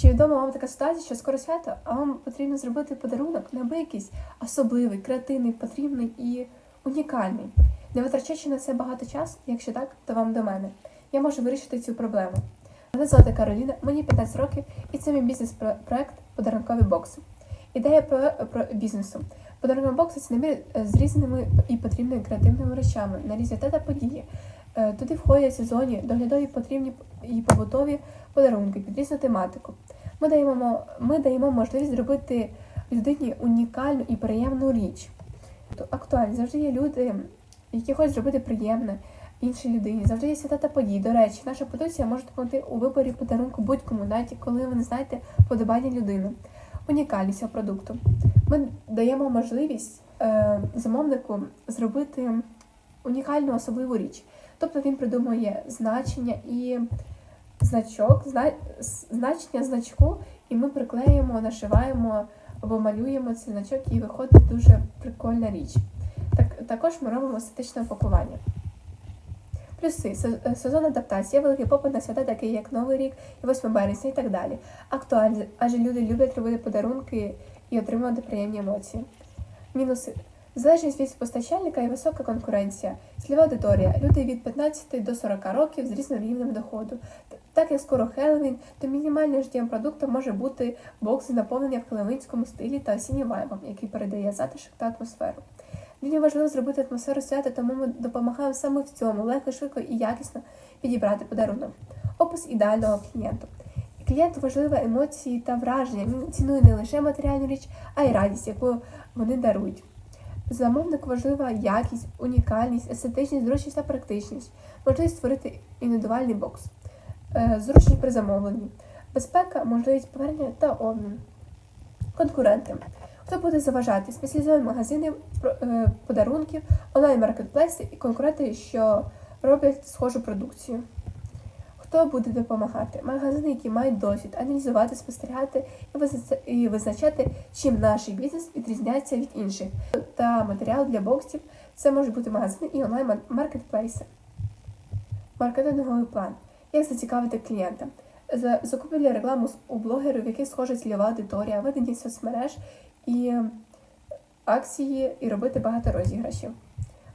Чи відома вам така ситуація, що скоро свято, а вам потрібно зробити подарунок, не якийсь особливий, креативний, потрібний і унікальний, не витрачаючи на це багато часу, якщо так, то вам до мене. Я можу вирішити цю проблему. Мене звати Кароліна, мені 15 років, і це мій бізнес-проект подарункові бокси. Ідея про, про бізнесу. Подарункові бокси це набір е, з різними і потрібними креативними речами на різні та події. Е, Туди входять сезонні, доглядові потрібні і побутові подарунки під різну тематику. Ми даємо, ми даємо можливість зробити людині унікальну і приємну річ. То Актуально завжди є люди, які хочуть зробити приємне іншій людині. Завжди є свята та події. До речі, наша продукція може допомогти у виборі подарунку будь-кому, навіть коли ви не знаєте подобання людини. Унікальність цього продукту. Ми даємо можливість е, замовнику зробити унікальну особливу річ. Тобто він придумує значення і значок, зна... значення значку, і ми приклеїмо, нашиваємо або малюємо цей значок, і виходить дуже прикольна річ. Так, також ми робимо естетичне упакування. Плюси сезон адаптації, великий попит на свята, такі як Новий рік і 8 березня і так далі. Актуальні, адже люди люблять робити подарунки і отримувати приємні емоції. Мінуси залежність від постачальника і висока конкуренція, сліва аудиторія, люди від 15 до 40 років з різним рівнем доходу. Так як скоро Хеллоуін, то мінімальним життям продукту може бути бокси наповнення в хеллоуінському стилі та осіннім вайбом, який передає затишок та атмосферу. Мені важливо зробити атмосферу свята, тому ми допомагаємо саме в цьому легко, швидко і якісно підібрати подарунок. Опис ідеального клієнту. Клієнту важливі емоції та враження. Він цінує не лише матеріальну річ, а й радість, яку вони дарують. Замовнику важлива якість, унікальність, естетичність, зручність та практичність, можливість створити індивідуальний бокс, Е, зручність при замовленні, безпека, можливість повернення та обмін. Конкуренти. Хто буде заважати? Спеціалізовані магазини е, подарунків, онлайн-маркетплейси і конкуренти, що роблять схожу продукцію. Хто буде допомагати? Магазини, які мають досвід, аналізувати, спостерігати і визначати, чим наш бізнес відрізняється від інших. Та матеріал для боксів це можуть бути магазини і онлайн-маркетплейси. Маркетинговий план. Як зацікавити клієнта? За- Закупівля реклами з- у блогерів, в яких схожа цільова аудиторія, ведення соцмереж і акції, і робити багато розіграшів.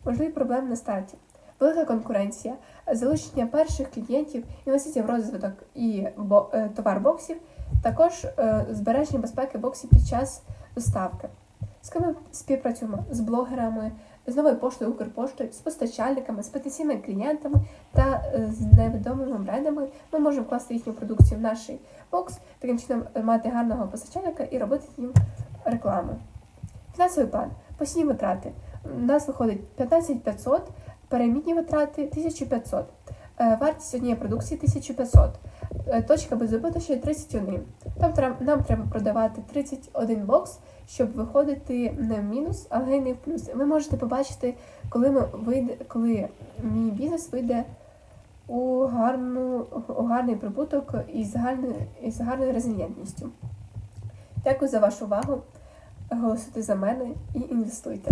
Можливі проблеми на старті. Велика конкуренція, залучення перших клієнтів, інвестиції в розвиток і е, товар боксів, також е, збереження безпеки боксів під час доставки. З ким ми співпрацюємо? З блогерами, з новою поштою Укрпоштою, з постачальниками, з потенційними клієнтами та е, з невідомими брендами. Ми можемо класти їхню продукцію в наш бокс, таким чином мати гарного постачальника і робити їм рекламу. Фінансовий план. Постійні витрати. У нас виходить 15 500, перемінні витрати 1500. Е, Вартість однієї продукції 1500. Е, Точка без убитку 31. Там нам треба продавати 31 бокс, щоб виходити не в мінус, а не в плюс. Ви можете побачити, коли ми вийде, коли мій бізнес вийде у гарну у гарний прибуток із гарною із гарною резильєнтністю. Дякую за вашу увагу. Голосуйте за мене і інвестуйте.